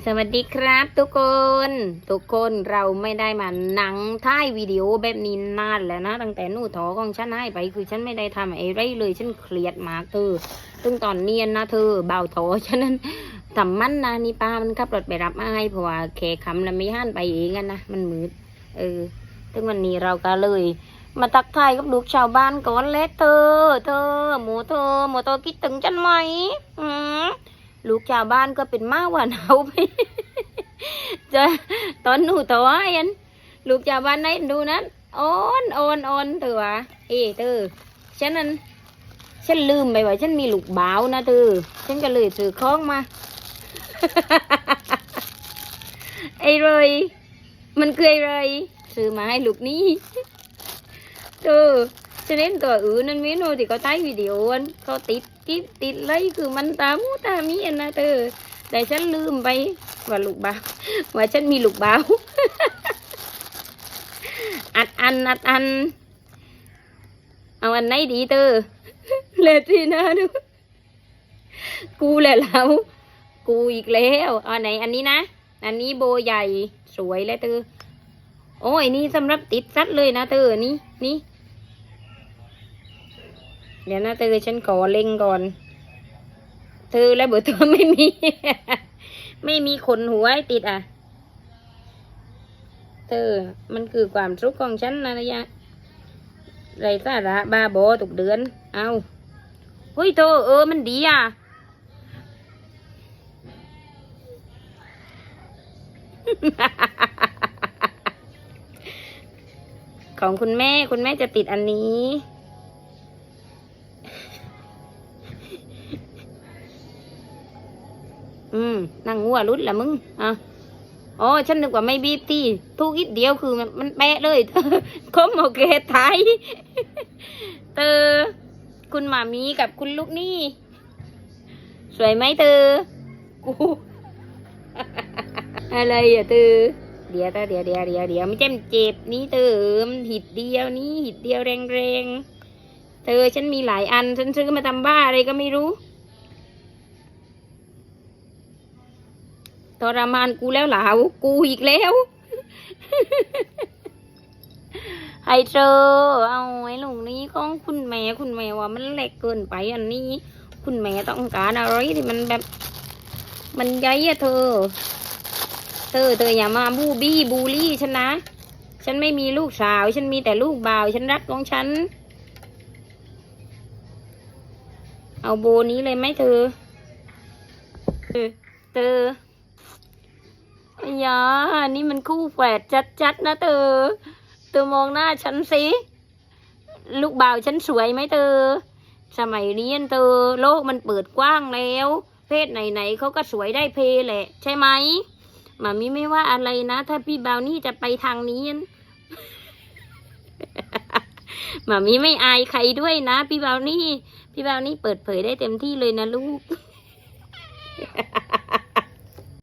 สวัสดีครับทุกคน ทุกคนเราไม่ได้มาหนังท้ายวิดีโอแบบนี้นานแล้วนะ ตั้งแต่หนู่ถอของฉันให้ไปคือฉันไม่ได้ทำอะไรเลย ฉันเครียดมากเธอซึ่งตอนเนียนนะเธอเบาถอฉะนั้นทำมันนะนี่ป้ามันขับรถไปรับมาให้เพราะว่าแขกคำแล้วไม่ห้านไปเองกันนะมันมืดเออซึ่งวันนี้เราก็เลย มาทักทายกับลูกชาวบ้านก่อนเล็เธอ เธอหมูเธอหมูเธอคิดถึงฉันไหมอืม ลูกชาวบ้านก็เป็นมาหวานเอาไปจะตอนหนูตัวเอ็นลูกชาวบ้านไหนดูนั้นโอนโอนโอนเธอวะเอ้เธอฉันนั้นฉันลืมไปว่าฉันมีลูกบ่าวนะเธอฉันก็เลยซื้อของมาไอ้เลยมันคือไอ้เลยซื้อมาให้ลูกนี้เธอ ฉันเห็นตัวอื่นนั่นไม่รู้ที่เขาถ่ายวิดีโออันเขาติดติดติดเลยคือมันตามูตามีนนะเธอแต่ฉันลืมไปว่าลูกบ่าวว่าฉันมีลูกบ่าวอัดอันอัดอันเอาอันไหนดีเธอเลทีนะดูกูแหละเรากูอีกแล้วเอาอันไหนอันนี้นะ อันนี้โบใหญ่สวยเลยเธอโอ้ยนี่สำหรับติดซัดเลยนะเธอนี่นี่ เดี๋ยวนะเธอฉันขอเล็งก่อน เธอแล้วเบอร์เธอไม่มี ไม่มีขนหัวให้ติดอะ เธอมันคือความสุขของฉันนะนะยะไรสาระบ้าบอตกเดือน เอาเฮ้ยเธอเออมันดีอะของคุณแม่คุณแม่จะติดอันนี้ อืมนั่งงัวรุดละมึงอะอ๋อฉันนึกว่าไม่บีบที่ทุกอีกเดียวคือมันมันแปะเลยคมโอเคไทยเตอคุณหมามีกับคุณลูกนี่ สวยไหมเตอกูอะไรอะเตอเดี๋ยวเตอเดี๋ยวเดี๋ยวเดี๋ยวเดี๋ยวไม่เจ็บเจ็บนี่เตอมันหิดเดียวนี่หิดเดียวแรงแรงเตอฉันมีหลายอันฉันซื้อมาทำบ้าอะไรก็ไม่รู้ ทรมานกูแล้วเหลาวกูอีกแล้วไฮเจอเอาไอ้หลงนี้ของคุณแม่คุณแม่ว่ามันเล็กเกินไปอันนี้ คุณแม่ต้องการอะไรที่มันแบบ มันใหญ่อะเธอ เธอเธออย่ามาบูบี้บูลลี่ฉันนะ ฉันไม่มีลูกสาว ฉันมีแต่ลูกบ่าว ฉันรักของฉัน เอาโบนี้เลยไหมเธอเออเธออ้ ยานี่มันคู่แฝดจัดๆนะเธอ เธอมองหน้าฉันสิ ลูกบ่าวฉันสวยไหมเธอ สมัยเรียนเธอ โลกมันเปิดกว้างแล้ว เพศไหนๆเขาก็สวยได้เพแหละ ใช่ไหมมามีไม่ว่าอะไรนะ ถ้าพี่บ่าวนี่จะไปทางนี้มามีไม่อายใครด้วยนะ พี่บ่าวนี่ พี่บ่าวนี่เปิดเผยได้เต็มที่เลยนะลูก